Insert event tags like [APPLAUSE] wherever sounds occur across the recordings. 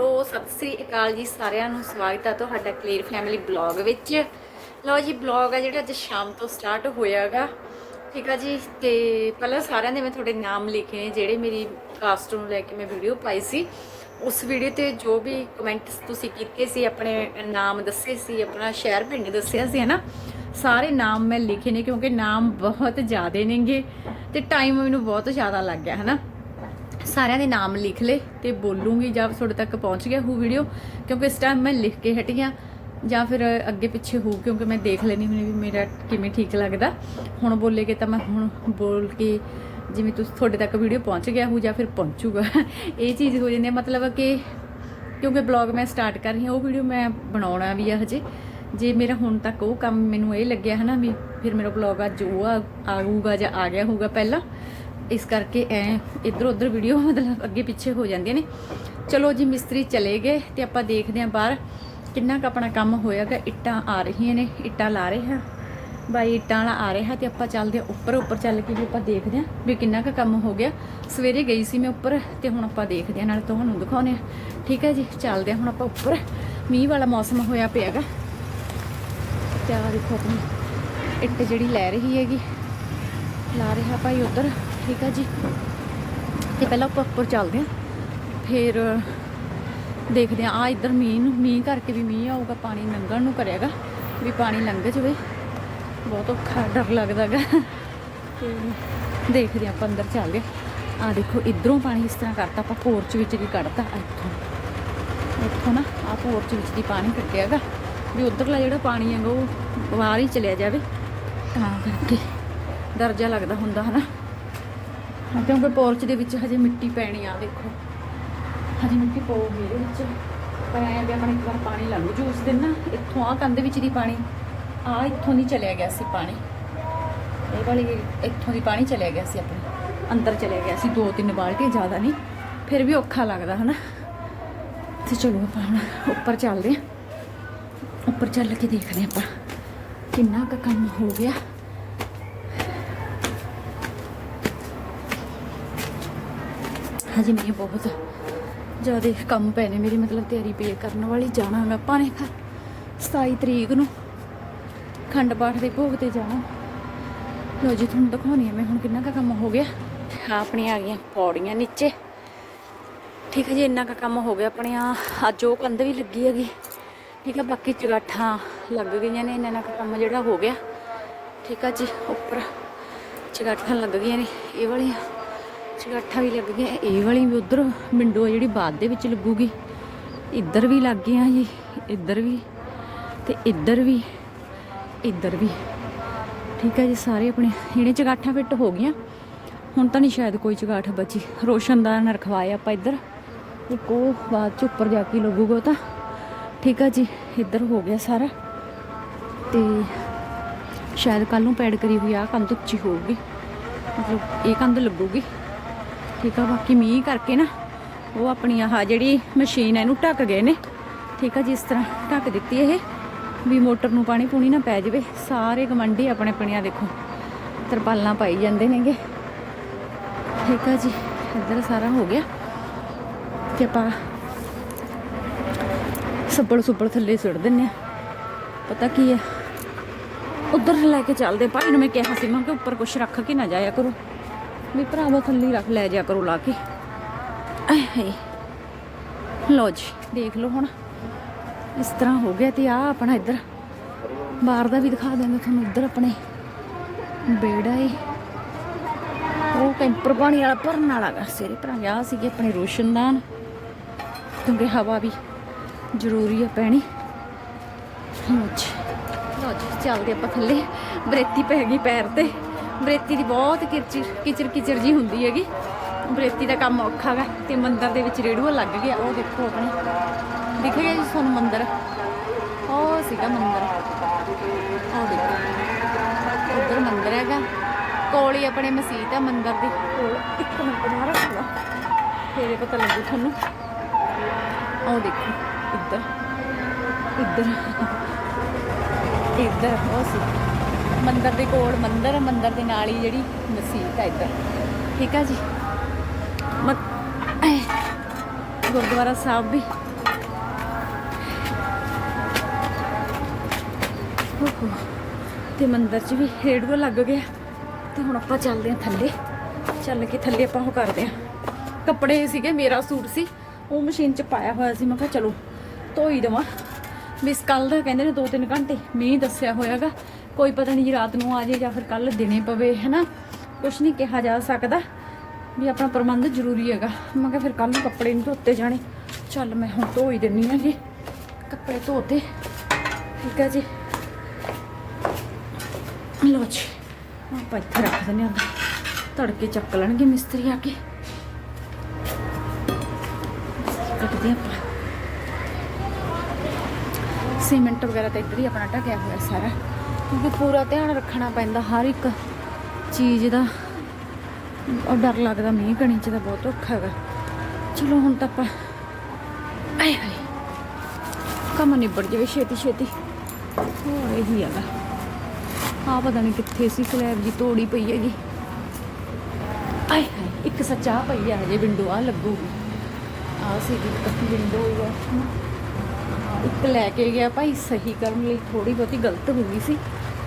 ਸੋ ਸਤਿ ਸ੍ਰੀ ਅਕਾਲ ਜੀ ਸਾਰਿਆਂ ਨੂੰ, ਸਵਾਗਤ ਆ ਤੁਹਾਡਾ ਕਲੀਅਰ ਫੈਮਿਲੀ ਬਲੌਗ ਵਿੱਚ। ਲਓ ਜੀ, ਬਲੌਗ ਆ ਜਿਹੜਾ ਅੱਜ ਸ਼ਾਮ ਤੋਂ ਸਟਾਰਟ ਹੋਇਆਗਾ। ਠੀਕ ਆ ਜੀ, ਤੇ ਪਹਿਲਾਂ ਸਾਰਿਆਂ ਦੇ ਮੈਂ ਤੁਹਾਡੇ ਨਾਮ ਲਿਖੇ ਨੇ, ਜਿਹੜੇ ਮੇਰੀ ਕਾਸਟ ਨੂੰ ਲੈ ਕੇ ਮੈਂ ਵੀਡੀਓ ਪਾਈ ਸੀ। ਉਸ ਵੀਡੀਓ ਤੇ ਜੋ ਵੀ ਕਮੈਂਟਸ ਤੁਸੀਂ ਕੀਤੇ ਸੀ, ਆਪਣੇ ਨਾਮ ਦੱਸੇ ਸੀ, ਆਪਣਾ ਸ਼ਹਿਰ ਪਿੰਡ ਦੱਸਿਆ ਸੀ, ਹਨਾ? ਸਾਰੇ ਨਾਮ ਮੈਂ ਲਿਖੇ ਨੇ, ਕਿਉਂਕਿ ਨਾਮ ਬਹੁਤ ਜ਼ਿਆਦੇ ਨੇਗੇ, ਤੇ ਟਾਈਮ ਮੈਨੂੰ ਬਹੁਤ ਜ਼ਿਆਦਾ ਲੱਗ ਗਿਆ, ਹਨਾ? ਸਾਰਿਆਂ ਦੇ ਨਾਮ ਲਿਖ ਲਏ ਤੇ ਬੋਲੂੰਗੀ ਜਦ ਤੁਹਾਡੇ ਤੱਕ ਪਹੁੰਚ ਗਿਆ ਹੂ ਵੀਡੀਓ ਕਿਉਂਕਿ ਇਸ ਟਾਈਮ ਮੈਂ ਲਿਖ ਕੇ ਹਟੀ ਹਾਂ ਜਾਂ ਫਿਰ ਅੱਗੇ ਪਿੱਛੇ ਹੋ ਕਿਉਂਕਿ ਮੈਂ ਦੇਖ ਲੈਣੀ ਹੁੰਦੀ ਵੀ ਮੇਰਾ ਕਿਵੇਂ ਠੀਕ ਲੱਗਦਾ। ਹੁਣ ਬੋਲੇਗੇ ਤਾਂ ਮੈਂ ਹੁਣ ਬੋਲ ਕੇ ਜਿਵੇਂ ਤੁਸੀਂ, ਤੁਹਾਡੇ ਤੱਕ ਵੀਡੀਓ ਪਹੁੰਚ ਗਿਆ ਹੋ ਜਾਂ ਫਿਰ ਪਹੁੰਚੂਗਾ। [LAUGHS] ਇਹ ਚੀਜ਼ ਹੋ ਜਾਂਦੀ ਹੈ ਮਤਲਬ ਕਿ ਕਿਉਂਕਿ ਬਲੌਗ ਮੈਂ ਸਟਾਰਟ ਕਰ ਰਹੀ ਹਾਂ ਉਹ ਵੀਡੀਓ ਮੈਂ ਬਣਾਉਣਾ ਵੀ ਆ ਹਜੇ। ਜੇ ਮੇਰਾ ਹੁਣ ਤੱਕ ਉਹ ਕੰਮ ਮੈਨੂੰ ਇਹ ਲੱਗਿਆ ਹਨਾ ਵੀ ਫਿਰ ਮੇਰਾ ਬਲੌਗ ਅੱਜ ਉਹ ਆਊਗਾ ਜਾਂ ਆ ਗਿਆ ਹੋਊਗਾ ਪਹਿਲਾਂ ਇਸ ਕਰਕੇ ਐ ਇੱਧਰ ਉੱਧਰ ਵੀਡੀਓ [LAUGHS] ਮਤਲਬ ਅੱਗੇ ਪਿੱਛੇ ਹੋ ਜਾਂਦੀਆਂ ਨੇ। ਚਲੋ ਜੀ, ਮਿਸਤਰੀ ਚਲੇ ਗਏ ਤੇ ਆਪਾਂ ਦੇਖਦੇ ਆਂ ਬਾਹਰ ਕਿੰਨਾ ਕੁ ਆਪਣਾ ਕੰਮ ਹੋਇਆਗਾ। ਇੱਟਾਂ ਆ ਰਹੀਆਂ ਨੇ, ਇੱਟਾਂ ਲਾ ਰਹੇ ਹਾਂ। ਬਾਈ, ਇੱਟਾਂ ਵਾਲਾ ਆ ਰਿਹਾ ਤੇ ਆਪਾਂ ਚੱਲਦੇ ਆਂ ਉੱਪਰ ਉੱਪਰ ਚੱਲ ਕੇ ਵੀ ਆਪਾਂ ਦੇਖਦੇ ਆਂ ਵੀ ਕਿੰਨਾ ਕੁ ਕੰਮ ਹੋ ਗਿਆ। ਸਵੇਰੇ ਗਈ ਸੀ ਮੈਂ ਉੱਪਰ ਤੇ ਹੁਣ ਆਪਾਂ ਦੇਖਦੇ ਆਂ ਨਾਲ ਤੁਹਾਨੂੰ ਦਿਖਾਉਂਦੇ ਆਂ ਠੀਕ ਹੈ ਜੀ, ਚੱਲਦੇ ਆਂ ਹੁਣ ਆਪਾਂ ਉੱਪਰ। ਮੀਂਹ ਵਾਲਾ ਮੌਸਮ ਹੋਇਆ ਪਿਆਗਾ। ਤੇ ਆਹ ਦੇਖੋ ਆਪਣੀ ਇੱਟ ਜਿਹੜੀ ਲੈ ਰਹੀ ਹੈਗੀ। ਲਾ ਰਿਹਾ ਭਾਈ ਉਧਰ। ਠੀਕ ਆ ਜੀ। ਤੇ ਪਹਿਲਾਂ ਆਪਾਂ ਉੱਪਰ ਚੱਲਦੇ ਆਂ। ਫਿਰ, ਦੇਖਦੇ ਆਂ ਆ ਇੱਧਰ ਮੀਂਹ ਨੂੰ, ਮੀਂਹ ਕਰਕੇ ਵੀ ਮੀਂਹ ਆਊਗਾ, ਪਾਣੀ ਲੰਘਣ ਨੂੰ ਕਰਿਆਗਾ, ਵੀ ਪਾਣੀ ਲੰਘ ਜਾਵੇ। ਬਹੁਤ ਔਖਾ ਡਰ ਲੱਗਦਾਗਾ ਤੇ ਦੇਖਦੇ ਆਂ ਆਪਾਂ ਅੰਦਰ ਚੱਲਦੇ ਆ। ਦੇਖੋ, ਇਧਰੋਂ ਪਾਣੀ ਇਸ ਤਰ੍ਹਾਂ ਕਰਤਾ, ਆਪਾਂ ਪੋਰਚ ਵਿੱਚ ਵੀ ਕੱਢਤਾ, ਇੱਥੋਂ। ਇੱਥੋਂ ਨਾ ਆ ਪੋਰਚ ਵਿੱਚ ਦੀ ਪਾਣੀ ਕੱਢਿਆਗਾ ਵੀ ਉਧਰਲਾ ਜਿਹੜਾ ਪਾਣੀ ਹੈਗਾ, ਉਹ ਬਾਹਰ ਹੀ ਚਲਿਆ ਜਾਵੇ। ਤਾਂ ਕਰਕੇ ਦਰਜਾ ਲੱਗਦਾ ਹੁੰਦਾ, ਹਨਾ। ਹਾਂ, ਕਿਉਂਕਿ ਪੋਰਚ ਦੇ ਵਿੱਚ ਹਜੇ ਮਿੱਟੀ ਪੈਣੀ ਆ ਦੇਖੋ ਹਜੇ ਮਿੱਟੀ ਪਊਗੀ ਇਹਦੇ ਵਿੱਚ। ਪਰ ਐਂ ਵੀ ਆਪਣਾ ਇੱਕ ਵਾਰ ਪਾਣੀ ਲੰਘ ਜੂ ਉਸ ਦਿਨ ਨਾ ਇੱਥੋਂ ਆ ਕੰਧ ਵਿੱਚ ਦੀ ਪਾਣੀ ਆ ਇੱਥੋਂ ਦੀ ਚਲਿਆ ਗਿਆ ਸੀ ਪਾਣੀ। ਇਹ ਵਾਲੀ ਇੱਥੋਂ ਦੀ ਪਾਣੀ ਚਲਿਆ ਗਿਆ ਸੀ ਆਪਣੇ। ਅੰਦਰ ਚਲਿਆ ਗਿਆ ਸੀ ਦੋ ਤਿੰਨ ਬਾਲਟੀਆਂ ਜ਼ਿਆਦਾ ਨਹੀਂ। ਫਿਰ ਵੀ ਔਖਾ ਲੱਗਦਾ ਹਨਾ? ਤੇ ਚਲੋ ਆਪਾਂ ਹੁਣ ਉੱਪਰ ਚੱਲਦੇ ਹਾਂ ਉੱਪਰ ਚੱਲ ਕੇ ਦੇਖਦੇ ਹਾਂ ਆਪਾਂ। ਕਿੰਨਾ ਕੁ ਕੰਮ ਹੋ ਗਿਆ। ਹਜੇ ਮੈਨੂੰ ਬਹੁਤ ਜ਼ਿਆਦਾ ਕੰਮ ਪਏ ਨੇ ਮੇਰੀ, ਮਤਲਬ ਤਿਆਰੀ ਪੇ ਕਰਨ ਵਾਲੀ ਜਾਣਾ ਮੈਂ ਆਪਾਂ ਨੇ ਘਰ 27 ਤਰੀਕ ਨੂੰ ਖੰਡ ਪਾਠ ਦੇ ਭੋਗ ਤੇ ਜਾਣਾ। ਲੋ ਜੀ, ਤੁਹਾਨੂੰ ਦਿਖਾਉਣੀ ਆ ਮੈਂ ਹੁਣ ਕਿੰਨਾ ਕੁ ਕੰਮ ਹੋ ਗਿਆ। ਆਹ ਆਪਣੀਆਂ ਆ ਗਈਆਂ ਪੌੜੀਆਂ ਨੀਚੇ। ਠੀਕ ਹੈ ਜੀ, ਇੰਨਾ ਕੁ ਕੰਮ ਹੋ ਗਿਆ ਆਪਣੇ ਆ। ਅੱਜ ਉਹ ਕੰਧ ਵੀ ਲੱਗੀ ਹੈਗੀ। ਠੀਕ ਹੈ, ਬਾਕੀ ਚਗਾਠਾਂ ਲੱਗ ਗਈਆਂ ਨੇ, ਇੰਨਾ ਕੁ ਕੰਮ ਜਿਹੜਾ ਹੋ ਗਿਆ। ਠੀਕ ਹੈ ਜੀ, ਉੱਪਰ ਚਗਾਠਾਂ ਲੱਗ ਗਈਆਂ ਨੇ, ਇਹ ਵਾਲੀਆਂ। ਚਗਾਠਾਂ ਵੀ ਲੱਗ ਗਈਆਂ। ਇਹ ਵਾਲੀ ਵੀ ਉਧਰ ਵਿੰਡੋ ਆ ਜਿਹੜੀ ਬਾਅਦ ਦੇ ਵਿੱਚ ਲੱਗੂਗੀ। ਇੱਧਰ ਵੀ ਲੱਗ ਗਈਆਂ ਜੀ, ਇੱਧਰ ਵੀ ਤੇ ਇੱਧਰ ਵੀ ਇੱਧਰ ਵੀ। ਠੀਕ ਹੈ ਜੀ, ਸਾਰੇ ਆਪਣੇ ਜਿਹੜੇ ਚਗਾਠਾਂ ਫਿੱਟ ਹੋ ਗਈਆਂ। ਹੁਣ ਤਾਂ ਨਹੀਂ ਸ਼ਾਇਦ ਕੋਈ ਚਗਾਠ ਬਚੀ। ਰੋਸ਼ਨਦਾਨ ਰਖਵਾਏ ਆਪਾਂ ਇੱਧਰ। ਇੱਕ ਉਹ ਬਾਅਦ ਚ ਉੱਪਰ ਜਾ ਕੇ ਲੱਗੂਗਾ ਤਾਂ। ਠੀਕ ਆ ਜੀ, ਇੱਧਰ ਹੋ ਗਿਆ ਸਾਰਾ। ਤੇ ਸ਼ਾਇਦ ਕੱਲ ਨੂੰ ਪੈਡ ਕਰੀ ਹੋਈ ਆ, ਕੰਧ ਉੱਚੀ ਹੋਊਗੀ। ਮਤਲਬ ਇਹ ਕੰਧ ਲੱਗੂਗੀ। ਠੀਕ ਆ, ਬਾਕੀ ਮੀਂਹ ਕਰਕੇ ਨਾ ਉਹ ਆਪਣੀ ਆਹ ਜਿਹੜੀ ਮਸ਼ੀਨ ਹੈ ਇਹਨੂੰ ਢੱਕ ਗਏ ਨੇ। ਠੀਕ ਆ ਜੀ ਇਸ ਤਰ੍ਹਾਂ ਢੱਕ ਦਿੱਤੀ ਇਹ, ਵੀ ਮੋਟਰ ਨੂੰ ਪਾਣੀ ਪੂਣੀ ਨਾ ਪੈ ਜਾਵੇ। ਸਾਰੇ ਗਮੰਡੀ ਆਪਣੇ ਆਪਣੀਆਂ ਦੇਖੋ, ਤਰਪਾਲਾਂ ਪਾਈ ਜਾਂਦੇ ਨੇਗੇ। ਠੀਕ ਆ ਜੀ, ਇੱਧਰ ਸਾਰਾ ਹੋ ਗਿਆ। ਤੇ ਆਪਾਂ ਸੱਪੜ ਸੁੱਪੜ ਥੱਲੇ ਸੁੱਟ ਦਿੰਨੇ ਆ। ਪਤਾ ਕੀ ਹੈ ਉੱਧਰ ਲੈ ਕੇ ਚੱਲਦੇ। ਭਾਈ ਨੂੰ ਮੈਂ ਕਿਹਾ ਸੀ, ਮੈਂ ਕਿ ਉੱਪਰ ਕੁਛ ਰੱਖ ਕੇ ਨਾ ਜਾਇਆ ਕਰੋ। ਵੀ ਭਰਾਵਾ ਥੱਲੇ ਰੱਖ ਲੈ ਜਾ ਕਰੋ ਲਾ ਕੇ। ਆਏ ਹਾਏ। ਲੋ ਜੀ, ਦੇਖ ਲਓ ਹੁਣ। ਇਸ ਤਰ੍ਹਾਂ ਹੋ ਗਿਆ ਤੇ ਆ ਆਪਣਾ ਇੱਧਰ। ਬਾਹਰ ਦਾ ਵੀ ਦਿਖਾ ਦਿੰਦੇ ਤੁਹਾਨੂੰ ਇੱਧਰ ਆਪਣੇ। ਬੇੜਾ ਏ। ਉਹ ਕੈਂਪਰ ਪਾਣੀ ਵਾਲਾ ਭਰਨ ਵਾਲਾ ਗਾ। ਸਿਰੇ ਭਰਾ ਗਿਆ ਸੀਗੇ ਆਪਣੇ ਰੋਸ਼ਨਦਾਨ ਕਿਉਂਕਿ ਹਵਾ ਵੀ ਜ਼ਰੂਰੀ ਆ ਪੈਣੀ। ਲਓ ਜੀ। ਲਓ ਜੀ, ਚੱਲਦੇ ਆਪਾਂ ਥੱਲੇ। ਬਰੇਤੀ ਪੈ ਗਈ ਪੈਰ ਤੇ। ਬਰੇਤੀ ਦੀ ਬਹੁਤ ਕਿਚਰ ਕਿਚਰ ਕਿਚਰ ਜੀ ਹੁੰਦੀ ਹੈਗੀ। ਬਰੇਤੀ ਦਾ ਕੰਮ ਔਖਾ ਗਾ ਤੇ ਮੰਦਰ ਦੇ ਵਿੱਚ ਰੇੜੂਆ ਲੱਗ ਗਿਆ। ਉਹ ਦੇਖੋ ਆਪਣੇ। ਦਿਖ ਗਿਆ ਜੀ ਤੁਹਾਨੂੰ ਮੰਦਰ? ਉਹ ਸੀਗਾ ਮੰਦਰ। ਉਹ ਦੇਖੋ। ਉਧਰ ਮੰਦਰ ਹੈਗਾ। ਕੋਲ ਹੀ ਆਪਣੇ ਮਸਜਿਦ ਹੈ ਮੰਦਰ ਦੇ। ਕੋਲ। ਇੱਕ ਮਿੰਟ ਬਾਹਰ ਰੱਖਣਾ ਫੇਰੇ ਪਤਾ ਲੱਗੂ ਤੁਹਾਨੂੰ। ਉਹ ਦੇਖੋ। ਇੱਧਰ। ਇੱਧਰ। ਇੱਧਰ। ਉਹ ਸੀ। ਮੰਦਰ ਦੇ ਕੋਲ, ਮੰਦਰ ਮੰਦਰ ਦੇ ਨਾਲ ਹੀ ਜਿਹੜੀ ਮਸਜਿਦ ਹੈ ਇੱਧਰ। ਠੀਕ ਹੈ ਜੀ? ਗੁਰਦੁਆਰਾ ਸਾਹਿਬ ਵੀ। ਤੇ ਮੰਦਰ 'ਚ ਵੀ ਰੇਡੀਓ ਲੱਗ ਗਿਆ। ਤੇ ਹੁਣ ਆਪਾਂ ਚੱਲਦੇ ਆ ਥੱਲੇ। ਚੱਲ ਕੇ ਥੱਲੇ ਆਪਾਂ ਉਹ ਕਰਦੇ ਆ ਕੱਪੜੇ ਸੀਗੇ, ਮੇਰਾ ਸੂਟ ਸੀ। ਉਹ ਮਸ਼ੀਨ 'ਚ ਪਾਇਆ ਹੋਇਆ ਸੀ। ਮੈਂ ਕਿਹਾ ਚਲੋ, ਧੋਈ ਦਵਾਂ। ਵੀ ਕੱਲ ਦਾ ਕਹਿੰਦੇ ਨੇ 2-3 ਘੰਟੇ। ਮੀਂਹ ਦੱਸਿਆ ਹੋਇਆਗਾ। ਕੋਈ ਪਤਾ ਨਹੀਂ ਜੀ ਰਾਤ ਨੂੰ ਆ ਜੇ ਜਾਂ ਫਿਰ ਕੱਲ ਦਿਨੇ ਪਵੇ, ਹੈਨਾ? ਕੁਛ ਨਹੀਂ ਕਿਹਾ ਜਾ ਸਕਦਾ ਵੀ ਆਪਣਾ ਪ੍ਰਬੰਧ ਜ਼ਰੂਰੀ ਹੈਗਾ। ਮੈਂ ਕਿਹਾ ਫਿਰ ਕੱਲ ਨੂੰ ਕੱਪੜੇ ਨਹੀਂ ਧੋਤੇ ਜਾਣੇ। ਚੱਲ ਮੈਂ ਹੁਣ ਧੋ ਹੀ ਦਿੰਨੀ ਆ ਜੀ। ਕੱਪੜੇ ਧੋਤੇ। ਠੀਕ ਹੈ ਜੀ। ਲੋ ਜੀ, ਆਪਾਂ ਇੱਥੇ ਰੱਖ ਦਿੰਦੇ ਹਾਂ ਤੜਕੇ ਚੱਕ ਲੈਣਗੇ ਮਿਸਤਰੀ ਆ ਕੇ। ਕੱਟਦੇ ਆਪਾਂ। ਸੀਮੈਂਟ ਵਗੈਰਾ ਤਾਂ ਇੱਧਰ ਹੀ ਆਪਣਾ ਢਕਿਆ ਹੋਇਆ ਸਾਰਾ। ਕਿਉਂਕਿ ਪੂਰਾ ਧਿਆਨ ਰੱਖਣਾ ਪੈਂਦਾ ਹਰ ਇੱਕ ਚੀਜ਼ ਦਾ। ਉਹ ਡਰ ਲੱਗਦਾ ਮੀਂਹ ਕਣੀ ਚ ਤਾਂ ਬਹੁਤ ਔਖਾ ਹੈਗਾ। ਚਲੋ ਹੁਣ ਤਾਂ ਆਪਾਂ ਆਏ ਹਾਏ। ਕੰਮ ਨਿਬੜ ਜਾਵੇ ਛੇਤੀ ਛੇਤੀ। ਹੋਰ ਇਹੀ ਹੈਗਾ। ਆ ਪਤਾ ਨਹੀਂ ਕਿੱਥੇ ਸੀ ਸਲੈਬ ਜੀ ਤੋੜੀ ਪਈ ਹੈਗੀ। ਆਏ ਹਾਏ, ਇੱਕ ਸੱਚਾ ਪਈ ਆ ਹਜੇ ਵਿੰਡੋ ਆ ਲੱਗੂਗੀ। ਆ ਸੀ ਇੱਕ ਵਿੰਡੋ ਆ। ਇੱਕ ਲੈ ਕੇ ਗਿਆ ਭਾਈ, ਸਹੀ ਕਰਨ ਲਈ ਥੋੜੀ ਬਹੁਤੀ ਗਲਤ ਹੋ ਗਈ ਸੀ।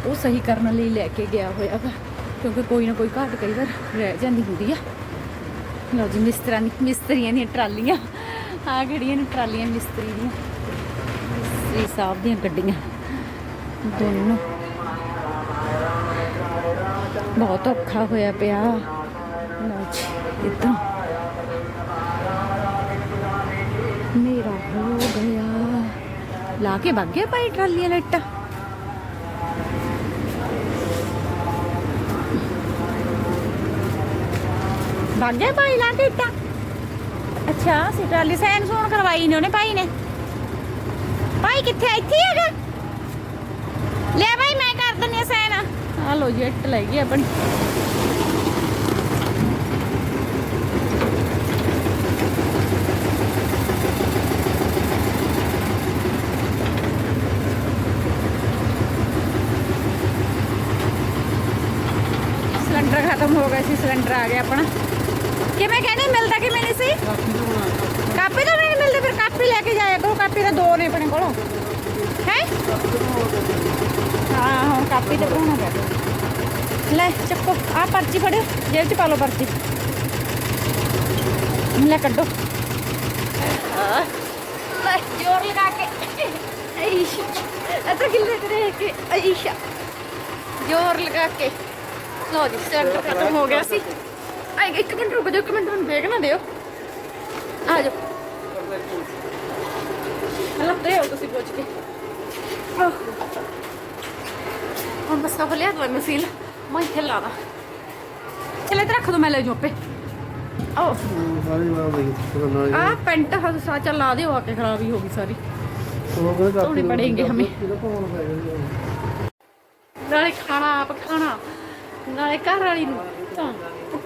ਉਹ ਸਹੀ ਕਰਨ ਲਈ ਲੈ ਕੇ ਗਿਆ ਹੋਇਆ ਵਾ, ਕਿਉਂਕਿ ਕੋਈ ਨਾ ਕੋਈ ਘਾਟ ਕਈ ਵਾਰ ਰਹਿ ਜਾਂਦੀ ਹੁੰਦੀ ਆ। ਲਓ ਜੀ, ਮਿਸਤਰਾਂ ਦੀ ਮਿਸਤਰੀਆਂ ਦੀਆਂ ਟਰਾਲੀਆਂ, ਆ ਕਿਹੜੀਆਂ ਨੇ ਟਰਾਲੀਆਂ ਮਿਸਤਰੀ ਦੀਆਂ, ਮਿਸਤਰੀ ਸਾਹਿਬ ਦੀਆਂ ਗੱਡੀਆਂ, ਦੋਨੋਂ। ਬਹੁਤ ਔਖਾ ਹੋਇਆ ਪਿਆ। ਲਓ ਜੀ ਇਦਾਂ ਮੇਰਾ ਹੋ ਗਿਆ। ਲਾ ਕੇ ਵਗ ਗਿਆ ਭਾਈ ਟਰਾਲੀਆਂ ਲੱਟਾ ਵਗ ਭਾਈ ਲਾ ਕੇ ਇੱਟਾਂ? ਅੱਛਾ ਸੀ ਟਰਾਲੀ ਸੈਨ ਕਰਵਾਈ ਨੇ ਉਹਨੇ ਭਾਈ ਨੇ। ਭਾਈ ਕਿੱਥੇ ਇੱਥੇ ਹੈਗਾ। ਲੈ ਭਾਈ, ਮੈਂ ਕਰ ਦਿੰਦੀ ਸੈਨ। ਆ ਲੋ ਜੀ, ਇੱਟ ਲੈ ਗਈ ਆਪਣੀ। ਸਿਲੰਡਰ ਖਤਮ ਹੋ ਗਿਆ ਸੀ, ਸਿਲੰਡਰ ਆ ਗਿਆ ਆਪਣਾ। ਕਿਵੇਂ ਕਹਿੰਦੇ ਮਿਲਦਾ ਕਿਵੇਂ ਨਹੀਂ ਸੀ ਕਾਪੀ ਤਾਂ ਨਹੀਂ ਮਿਲਦੀ ਫਿਰ ਕਾਪੀ ਲੈ ਕੇ ਜਾਇਆ ਕਰੋ ਕਾਪੀ ਤਾਂ ਦੋ ਨੇ ਆਪਣੇ ਕੋਲੋਂ ਹੈ ਹਾਂ ਹੁਣ ਕਾਪੀ ਤੇ ਬਣਾਉਣਾ ਪਿਆ ਲੈ ਚੱਕੋ ਆ ਪਰਚੀ ਫੜਿਓ ਜੇਬ 'ਚ ਪਾ ਲਓ ਪਰਚੀ ਲੈ ਕੱਢੋ ਲੈ ਜੋਰ ਲਗਾ ਕੇ ਆਈਸ਼ਾ ਅਤਾ ਗਿੱਲੇ ਤੇ ਰਹਿ ਕੇ ਆਈਸ਼ਾ ਜੋਰ ਲਗਾ ਕੇ ਲੋ ਜੀ ਸਿਲੰਡਰ ਖਤਮ ਹੋ ਗਿਆ ਸੀ ਆ ਇੱਕ ਮਿੰਟ ਰੁਕ ਜਾਓ, ਇੱਕ ਮਿੰਟ ਮੈਨੂੰ ਵੇਟ ਨਾ ਦਿਓ। ਆ ਜਾਓ। ਲੱਭਦੇ ਹੋ ਤੁਸੀਂ ਪੁੱਛ ਕੇ। ਹੁਣ ਬਸ ਕਫ ਲਿਆ ਦੋ ਮਸੀਲ ਮੈਂ ਇੱਥੇ ਲਾਦਾ ਚਲੇ ਤੇ ਰੱਖ ਦੋ, ਮੈਂ ਲੈ ਜਾਉਂ ਆਪੇ। ਆਹ ਸਾਰੀ ਵਾਹ ਬਈ ਨਾਲ ਆ ਪੈਂਟ ਹੱਥ ਸਾ ਚੱਲ ਲਾ ਦਿਓ, ਆ ਕੇ ਖਰਾਬ ਹੀ ਹੋ ਗਈ ਸਾਰੀ। ਧੋਣੇ ਪੜੇਗੇ ਹਮੇ। ਨਾਲੇ ਖਾਣਾ ਆਪ ਖਾਣਾ, ਨਾਲੇ ਘਰ ਵਾਲੀ ਨੂੰ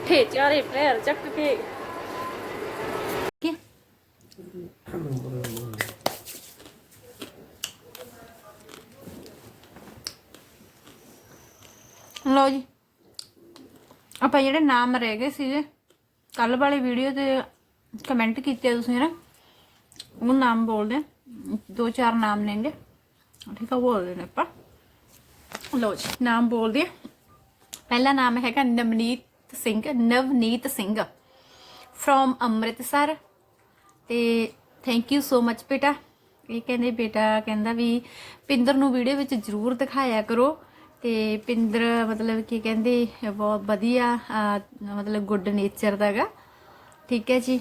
ਪੁੱਠੇ ਚਾਰੇ ਪੈਰ ਚੱਕ ਕੇ। ਕੀ ਲਓ ਜੀ। ਆਪਾਂ ਜਿਹੜੇ ਨਾਮ ਰਹਿ ਗਏ ਸੀਗੇ ਕੱਲ ਵਾਲੀ ਵੀਡੀਓ ਤੇ ਕਮੈਂਟ ਕੀਤੇ ਆ ਤੁਸੀਂ ਨਾ, ਉਹ ਨਾਮ ਬੋਲਦੇ ਆ। ਦੋ ਚਾਰ ਨਾਮ ਨੇਗੇ ਠੀਕ ਆ, ਉਹ ਬੋਲਦੇ ਨੇ ਆਪਾਂ। ਲਓ ਜੀ, ਨਾਮ ਬੋਲਦੇ ਆ। ਪਹਿਲਾ ਨਾਮ ਹੈਗਾ ਨਵਨੀਤ ਸਿੰਘ ਨਵਨੀਤ ਸਿੰਘ ਫਰੋਮ ਅੰਮ੍ਰਿਤਸਰ ਤੇ ਥੈਂਕ ਯੂ ਸੋ ਮਚ ਬੇਟਾ। ਇਹ ਕਹਿੰਦੇ ਬੇਟਾ, ਕਹਿੰਦਾ ਵੀ ਪਿੰਦਰ ਨੂੰ ਵੀਡੀਓ ਵਿੱਚ ਜ਼ਰੂਰ ਦਿਖਾਇਆ ਕਰੋ। ਤੇ ਪਿੰਦਰ ਮਤਲਬ ਕੀ ਕਹਿੰਦੇ ਬਹੁਤ ਵਧੀਆ ਮਤਲਬ ਗੁੱਡ ਨੇਚਰ ਦਾਗਾ ਠੀਕ ਹੈ ਜੀ।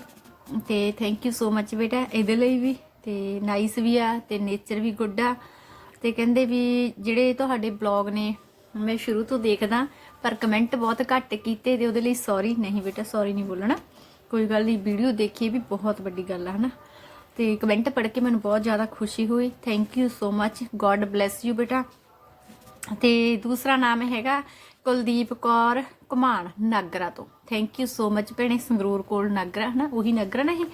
ਤੇ ਥੈਂਕ ਯੂ ਸੋ ਮਚ ਬੇਟਾ, ਇਹਦੇ ਲਈ ਵੀ। ਤੇ ਨਾਈਸ ਵੀ ਆ, ਤੇ ਨੇਚਰ ਵੀ ਗੁੱਡ ਆ। ਤੇ ਕਹਿੰਦੇ ਵੀ ਜਿਹੜੇ ਤੁਹਾਡੇ ਬਲੌਗ ਨੇ, ਮੈਂ ਸ਼ੁਰੂ ਤੋਂ ਦੇਖਦਾ। ਪਰ ਕਮੈਂਟ ਬਹੁਤ ਘੱਟ ਕੀਤੇ ਤੇ ਉਹਦੇ ਲਈ ਸੌਰੀ ਨਹੀਂ ਬੇਟਾ ਸੌਰੀ ਨਹੀਂ ਬੋਲਣਾ। ਕੋਈ ਗੱਲ ਨਹੀਂ, ਵੀਡੀਓ ਦੇਖੀ ਵੀ ਬਹੁਤ ਵੱਡੀ ਗੱਲ ਆ, ਹਨਾ। ਤੇ ਕਮੈਂਟ ਪੜ੍ਹ ਕੇ ਮੈਨੂੰ ਬਹੁਤ ਜ਼ਿਆਦਾ ਖੁਸ਼ੀ ਹੋਈ। Thank you so much god bless you ਬੇਟਾ। ਤੇ ਦੂਸਰਾ ਨਾਮ ਹੈਗਾ ਕੁਲਦੀਪ ਕੌਰ ਕੁਮਾਨ ਨਾਗਰਾ ਤੋਂ। ਥੈਂਕ ਯੂ ਸੋ ਮੱਚ ਭੈਣੇ, ਸੰਗਰੂਰ ਕੋਲ ਨਾਗਰਾ, ਹਨਾ, ਉਹੀ ਨਾਗਰਾ ਨਹੀਂ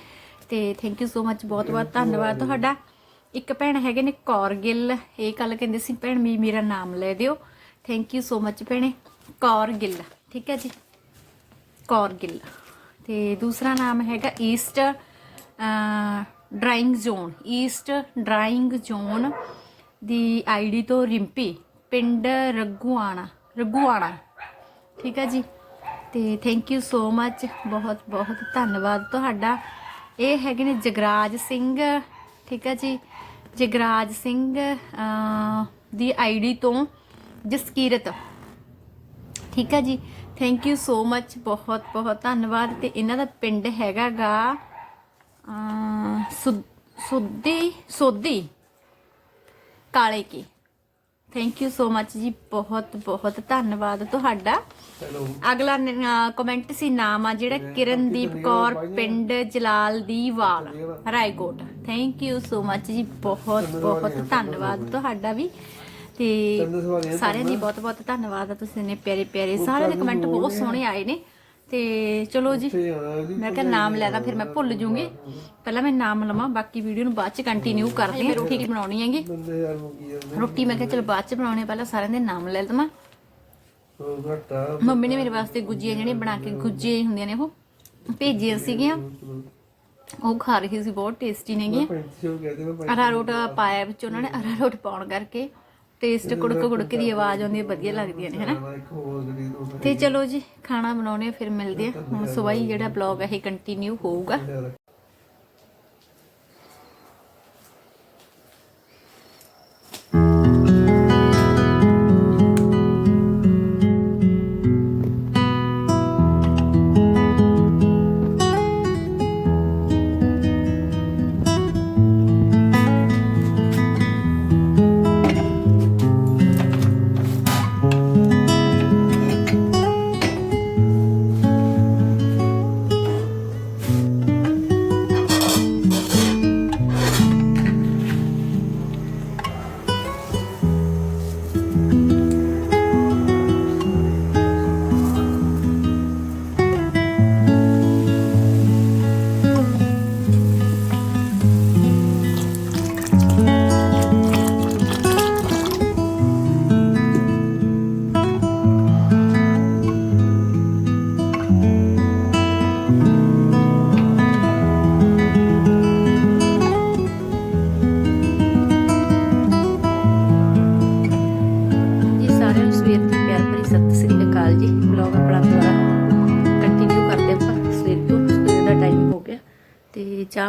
ਤੇ ਥੈਂਕ ਯੂ ਸੋ ਮੱਚ ਬਹੁਤ ਬਹੁਤ ਧੰਨਵਾਦ ਤੁਹਾਡਾ। ਇੱਕ ਭੈਣ ਹੈਗੇ ਨੇ ਕੌਰ ਗਿੱਲ, ਇਹ ਕੱਲ ਕਹਿੰਦੇ ਸੀ, ਭੈਣ ਵੀ ਮੇਰਾ ਨਾਮ ਲੈ ਦਿਓ। ਥੈਂਕ ਯੂ ਸੋ ਮੱਚ ਭੈਣੇ। ਕੌਰ ਗਿੱਲ ਠੀਕ ਹੈ ਜੀ? ਕੌਰ ਗਿੱਲ। ਤੇ ਦੂਸਰਾ ਨਾਮ ਹੈਗਾ east drawing zone east drawing zone ਦੀ ਆਈਡੀ ਤੋਂ ਰਿੰਪੀ ਪਿੰਡ ਰਗੂਆਣਾ ਰਗੂਆਣਾ ਠੀਕ ਹੈ ਜੀ? ਤੇ ਥੈਂਕ ਯੂ ਸੋ ਮੱਚ ਬਹੁਤ ਬਹੁਤ ਧੰਨਵਾਦ ਤੁਹਾਡਾ। ਇਹ ਹੈਗੇ ਨੇ ਜਗਰਾਜ ਸਿੰਘ ਠੀਕ ਹੈ ਜੀ? ਜਗਰਾਜ ਸਿੰਘ ਅਹ, ਦੀ ਆਈਡੀ ਤੋਂ ਜਸਕੀਰਤ। ਠੀਕ ਹੈ ਜੀ। ਥੈਂਕ ਯੂ ਸੋ ਮੱਚ ਬਹੁਤ ਬਹੁਤ ਧੰਨਵਾਦ। ਤੇ ਇਹਨਾਂ ਦਾ ਪਿੰਡ ਹੈਗਾਗਾ ਸੁੱਦੀ ਸੋਦੀ ਕਾਲੇ ਕੀ। ਥੈਂਕ ਯੂ ਸੋ ਮੱਚ ਜੀ ਬਹੁਤ ਬਹੁਤ ਧੰਨਵਾਦ ਤੁਹਾਡਾ। ਅਗਲਾ ਕਮੈਂਟ ਸੀ ਨਾਮ ਆ ਜਿਹੜਾ ਕਿਰਨਦੀਪ ਕੌਰ ਪਿੰਡ Jalaldiwal Raikot. Thank you so much ਜੀ ਬਹੁਤ ਬਹੁਤ ਧੰਨਵਾਦ ਤੁਹਾਡਾ ਵੀ। ਤੇ ਸਾਰਿਆਂ ਦੀ ਬਹੁਤ ਬਹੁਤ ਧੰਨਵਾਦ ਆ ਤੁਸੀਂ ਨੇ ਪਿਆਰੇ ਪਿਆਰੇ ਸਾਰਿਆਂ ਦੇ ਕਮੈਂਟ ਬਹੁਤ ਸੋਹਣੇ ਆਏ ਨੇ। ਤੇ ਚਲੋ ਜੀ ਮੈਂ ਕਿਹਾ ਨਾਮ ਲੈਦਾ ਫਿਰ ਮੈਂ ਭੁੱਲ ਜੂੰਗੀ। ਪਹਿਲਾਂ ਮੈਂ ਨਾਮ ਲਵਾਂ ਬਾਕੀ ਵੀਡੀਓ ਨੂੰ ਬਾਅਦ ਚ ਕੰਟੀਨਿਊ ਕਰਦੇ ਹਾਂ। ਰੋਟੀ ਬਣਾਉਣੀ ਹੈਗੀ। ਰੋਟੀ ਮੈਂ ਕਿਹਾ ਚਲ ਬਾਅਦ ਚ ਬਣਾਉਣੀ ਪਹਿਲਾਂ ਸਾਰਿਆਂ ਦੇ ਨਾਮ ਲੈ ਲਵਾਂ ਮੰਮੀ ਨੇ ਮੇਰੇ ਵਾਸਤੇ ਗੁੱਜੀਆਂ ਜਿਹੜੀਆਂ ਬਣਾ ਕੇ ਗੁੱਜੀਆਂ ਹੁੰਦੀਆਂ ਨੇ ਉਹ ਭੇਜੀਆਂ ਸੀਗੀਆਂ। ਉਹ ਖਾ ਰਹੀ ਸੀ ਬਹੁਤ ਟੇਸਟੀ ਨੇਗੀਆਂ ਅਰਾਰੋਟ ਪਾਇਆ ਵਿੱਚ ਉਹਨਾਂ ਨੇ ਅਰਾਰੋਟ ਪਾਉਣ ਕਰਕੇ। ਟੇਸਟ ਕੁੜਕ ਕੁੜਕ ਦੀ ਆਵਾਜ਼ ਆਉਂਦੀ ਹੈ ਵਧੀਆ ਲੱਗਦੀਆਂ ਨੇ ਹਨਾ? ਤੇ ਚਲੋ ਜੀ ਖਾਣਾ ਬਣਾਉਣੇ ਆ, ਫਿਰ ਮਿਲਦੇ ਆ ਹੁਣ ਸਵੇਰ ਹੀ ਜਿਹੜਾ ਬਲੌਗ ਹੈ ਇਹ ਕੰਟੀਨਿਊ ਹੋਊਗਾ।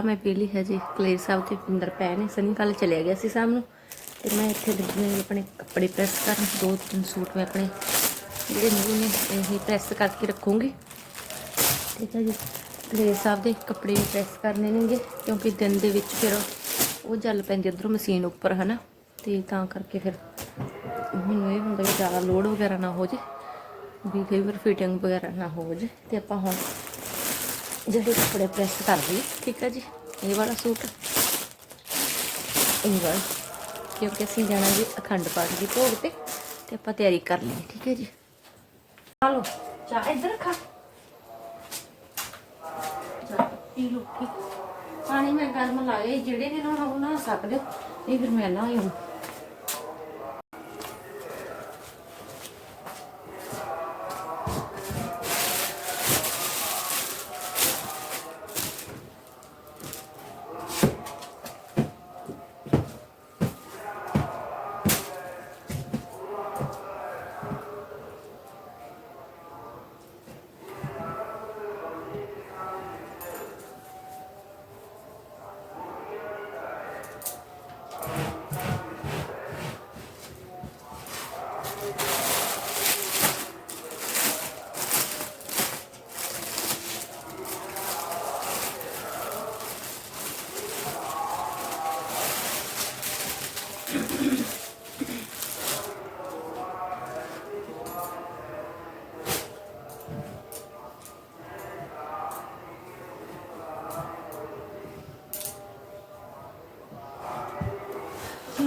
ਚਾਹ ਮੈਂ ਪੀ ਲਈ ਹੈ ਜੀ ਕਲੇਰ ਸਾਹਿਬ ਤੇ ਅੰਦਰ ਪੈ ਨੇ। ਸਨੀ ਕੱਲ ਚਲਿਆ ਗਿਆ ਸੀ ਸ਼ਾਮ ਨੂੰ। ਤੇ ਮੈਂ ਇੱਥੇ ਲੱਗੀ ਆਪਣੇ ਕੱਪੜੇ ਪ੍ਰੈਸ ਕਰਨ, ਦੋ ਤਿੰਨ ਸੂਟ ਮੈਂ ਆਪਣੇ ਜਿਹੜੇ ਨਿਊ ਨੇ, ਇਹ ਪ੍ਰੈਸ ਕਰਕੇ ਰੱਖੂੰਗੀ। ਠੀਕ ਹੈ ਜੀ, ਕਲੇਰ ਸਾਹਿਬ ਦੇ ਕੱਪੜੇ ਵੀ ਪ੍ਰੈਸ ਕਰਨੇ ਨੇਗੇ, ਕਿਉਂਕਿ ਦਿਨ ਦੇ ਵਿੱਚ ਫਿਰ ਉਹ ਜਲ ਪੈਂਦੀ ਉਧਰੋਂ ਮਸ਼ੀਨ ਉੱਪਰ, ਹਨਾ। ਤੇ ਤਾਂ ਕਰਕੇ ਫਿਰ ਮੈਨੂੰ ਇਹ ਹੁੰਦਾ ਵੀ ਜ਼ਿਆਦਾ ਲੋਡ ਵਗੈਰਾ ਨਾ ਹੋ ਜੇ, ਵੀ ਕਈ ਵਾਰ ਫਿਟਿੰਗ ਵਗੈਰਾ ਨਾ ਹੋ ਜੇ। ਤੇ ਆਪਾਂ ਹੁਣ ਜਿਹੜੇ ਕੱਪੜੇ ਪ੍ਰੈਸ ਕਰ ਦਈਏ ਠੀਕ ਹੈ ਜੀ। ਇਹ ਵਾਲਾ ਸੂਟ। ਇਹ ਵਾਲਾ। ਕਿਉਂਕਿ ਅਸੀਂ ਜਾਣਾ ਜੀ ਅਖੰਡ ਪਾਠ ਦੀ ਭੋਗ ਤੇ ਤੇ ਆਪਾਂ ਤਿਆਰੀ ਕਰ ਲਈ। ਠੀਕ ਹੈ ਜੀ? ਹਲੋ ਚਾਹ ਇੱਧਰ ਰੱਖਾ ਚਾਹ ਪੀ ਲਓ ਠੀਕ। ਪਾਣੀ ਮੈਂ ਗਰਮ ਲਾਇਆ ਜਿਹੜੇ ਨੇ ਨਾ ਉਹ ਨਾ ਸਕਦੇ। ਨਹੀਂ ਫਿਰ ਮੈਂ ਨਾ ਆਉਂ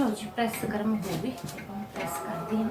ਲਓ ਜੀ ਪ੍ਰੈਸ ਗਰਮ ਹੋ ਗਈ ਆਪਾਂ ਪ੍ਰੈਸ ਕਰਦੇ ਹਾਂ।